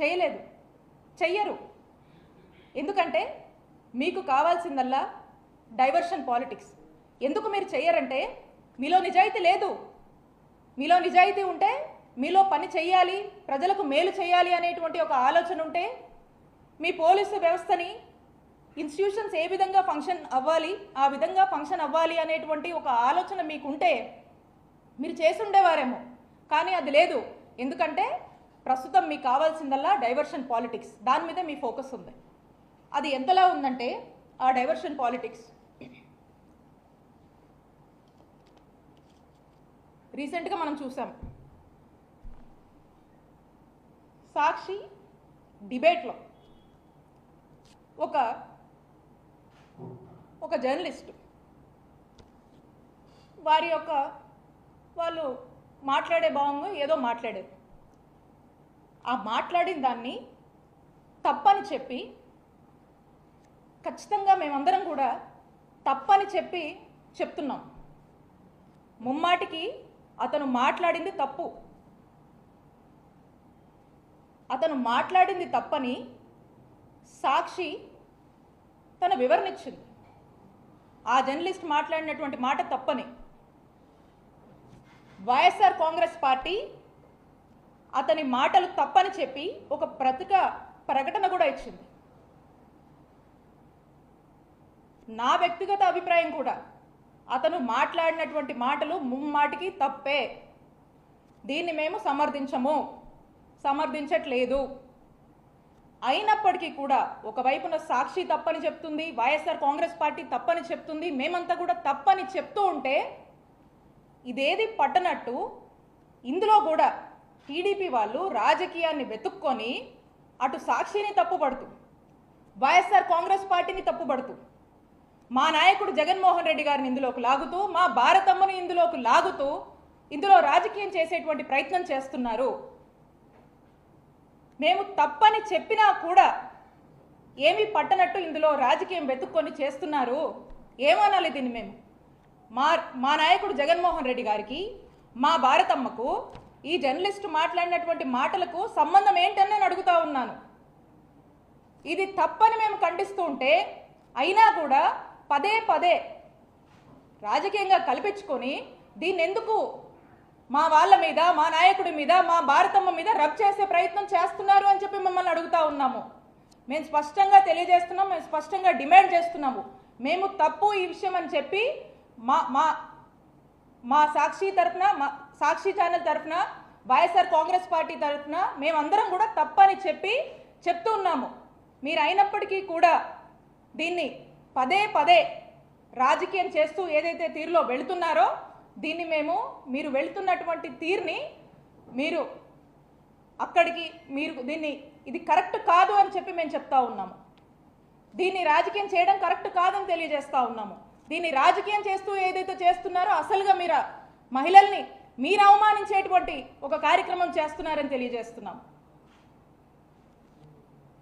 చేయలేదు. చెయ్యరు. ఎందుకంటే మీకు కావాల్సిందల్లా డైవర్షన్ పాలిటిక్స్. ఎందుకు మీరు చెయ్యరంటే మీలో నిజాయితీ లేదు. మీలో నిజాయితీ ఉంటే మీలో పని చేయాలి ప్రజలకు మేలు చేయాలి అనేటువంటి ఒక ఆలోచన ఉంటే మీ పోలీసు వ్యవస్థని ఇన్స్టిట్యూషన్స్ ఏ విధంగా ఫంక్షన్ అవ్వాలి ఆ విధంగా ఫంక్షన్ అవ్వాలి అనేటువంటి ఒక ఆలోచన మీకుంటే మీరు చేసుండేవారేమో కానీ అది లేదు. ఎందుకంటే ప్రస్తుతం మీకు కావాల్సిందల్లా డైవర్షన్ పాలిటిక్స్. దాని మీద మీ ఫోకస్ ఉంది. అది ఎంతలా ఉందంటే ఆ డైవర్షన్ పాలిటిక్స్. రీసెంట్గా మనం చూసాం. సాక్షి డిబేట్లో ఒక ఒక జర్నలిస్ట్ వారి యొక్క వాళ్ళు మాట్లాడే భావంగా ఏదో మాట్లాడారు. ఆ మాట్లాడిన దాన్ని తప్పని చెప్పి ఖచ్చితంగా మేమందరం కూడా తప్పని చెప్పి చెప్తున్నాం. ముమ్మాటికి అతను మాట్లాడింది తప్పు. అతను మాట్లాడింది తప్పని సాక్షి తన వివరణ ఇచ్చింది ఆ జర్నలిస్ట్ మాట్లాడినటువంటి మాట తప్పని. వైఎస్ఆర్ కాంగ్రెస్ పార్టీ అతని మాటలు తప్పని చెప్పి ఒక ప్రతిక ప్రకటన కూడా ఇచ్చింది. నా వ్యక్తిగత అభిప్రాయం కూడా అతను మాట్లాడినటువంటి మాటలు ముమ్మాటికి తప్పే. దీన్ని మేము సమర్థించము సమర్థించట్లేదు. అయినప్పటికీ కూడా ఒకవైపున సాక్షి తప్పని చెప్తుంది వైఎస్ఆర్ కాంగ్రెస్ పార్టీ తప్పని చెప్తుంది మేమంతా కూడా తప్పని చెప్తూ ఉంటే ఇదేది పట్టనట్టు ఇందులో కూడా టీడీపీ వాళ్ళు రాజకీయాన్ని వెతుక్కొని అటు సాక్షిని తప్పుపడుతూ వైఎస్ఆర్ కాంగ్రెస్ పార్టీని తప్పుపడుతూ మా నాయకుడు జగన్మోహన్ రెడ్డి గారిని ఇందులోకి లాగుతూ మా భారతమ్మని ఇందులోకి లాగుతూ ఇందులో రాజకీయం చేసేటువంటి ప్రయత్నం చేస్తున్నారు. మేము తప్పని చెప్పినా కూడా ఏమీ పట్టనట్టు ఇందులో రాజకీయం వెతుక్కొని చేస్తున్నారు. ఏమనాలి దీన్ని మేము? మా మా నాయకుడు జగన్మోహన్ రెడ్డి గారికి మా భారతమ్మకు ఈ జర్నలిస్ట్ మాట్లాడినటువంటి మాటలకు సంబంధం ఏంటని నేను అడుగుతా ఉన్నాను. ఇది తప్పని మేము ఖండిస్తూ ఉంటే అయినా కూడా పదే పదే రాజకీయంగా కల్పించుకొని దీన్ని ఎందుకు మా వాళ్ళ మీద మా నాయకుడి మీద మా భారతమ్మ మీద రబ్ చేసే ప్రయత్నం చేస్తున్నారు అని చెప్పి మిమ్మల్ని అడుగుతా ఉన్నాము. మేము స్పష్టంగా తెలియజేస్తున్నాం మేము స్పష్టంగా డిమాండ్ చేస్తున్నాము. మేము తప్పు ఈ విషయం అని చెప్పి మా మా మా సాక్షి తరఫున మా సాక్షి ఛానల్ తరఫున వైఎస్ఆర్ కాంగ్రెస్ పార్టీ తరఫున మేమందరం కూడా తప్పని చెప్పి చెప్తూ ఉన్నాము. మీరు అయినప్పటికీ కూడా దీన్ని పదే పదే రాజకీయం చేస్తూ ఏదైతే తీరులో వెళుతున్నారో దీన్ని మేము మీరు వెళుతున్నటువంటి తీరుని మీరు అక్కడికి మీరు దీన్ని ఇది కరెక్ట్ కాదు అని చెప్పి మేము చెప్తా ఉన్నాము. దీన్ని రాజకీయం చేయడం కరెక్ట్ కాదని తెలియజేస్తా ఉన్నాము. దీన్ని రాజకీయం చేస్తూ ఏదైతే చేస్తున్నారో అసలుగా మీరు మహిళల్ని మీరు అవమానించేటువంటి ఒక కార్యక్రమం చేస్తున్నారని తెలియజేస్తున్నాం.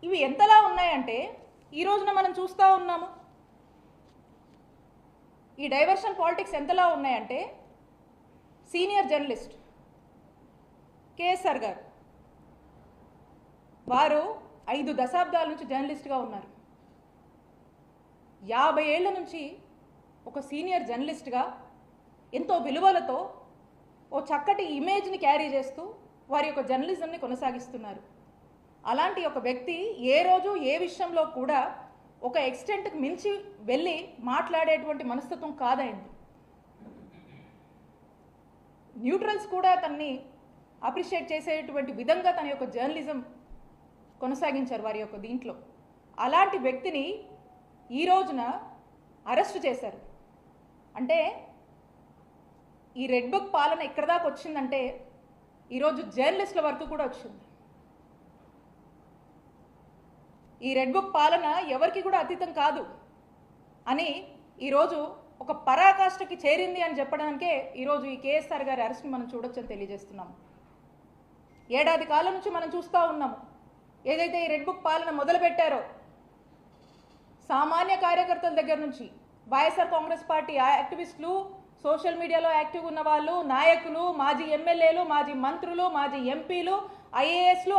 ఇవి ఎంతలా ఉన్నాయంటే ఈ రోజున మనం చూస్తూ ఉన్నాము. ఈ డైవర్షన్ పాలిటిక్స్ ఎంతలా ఉన్నాయంటే సీనియర్ జర్నలిస్ట్ కేఎస్ఆర్ గారు వారు ఐదు దశాబ్దాల నుంచి జర్నలిస్ట్గా ఉన్నారు. యాభై ఏళ్ళ నుంచి ఒక సీనియర్ జర్నలిస్ట్గా ఎంతో విలువలతో ఓ చక్కటి ఇమేజ్ని క్యారీ చేస్తూ వారి యొక్క జర్నలిజంని కొనసాగిస్తున్నారు. అలాంటి ఒక వ్యక్తి ఏ రోజు ఏ విషయంలో కూడా ఒక ఎక్స్టెంట్కి మించి వెళ్ళి మాట్లాడేటువంటి మనస్తత్వం కాదైంది న్యూట్రల్స్ కూడా తన్ని అప్రిషియేట్ చేసేటువంటి విధంగా తన యొక్క జర్నలిజం కొనసాగించారు వారి యొక్క దీంట్లో. అలాంటి వ్యక్తిని ఈ రోజున అరెస్ట్ చేశారు. అంటే ఈ రెడ్ బుక్ పాలన ఎక్కడ దాకా వచ్చిందంటే ఈరోజు జర్నలిస్టుల వరకు కూడా వచ్చింది. ఈ రెడ్ బుక్ పాలన ఎవరికి కూడా అతీతం కాదు అని ఈరోజు ఒక పరాకాష్ఠకి చేరింది అని చెప్పడానికే ఈరోజు ఈ కేఎస్ఆర్ గారి అరెస్ట్ని మనం చూడొచ్చని తెలియజేస్తున్నాము. ఏడాది కాలం నుంచి మనం చూస్తూ ఉన్నాము. ఏదైతే ఈ రెడ్ బుక్ పాలన మొదలుపెట్టారో సామాన్య కార్యకర్తల దగ్గర నుంచి వైఎస్ఆర్ కాంగ్రెస్ పార్టీ యాక్టివిస్టులు సోషల్ మీడియాలో యాక్టివ్ ఉన్న వాళ్ళు నాయకులు మాజీ ఎమ్మెల్యేలు మాజీ మంత్రులు మాజీ ఎంపీలు ఐఏఎస్లు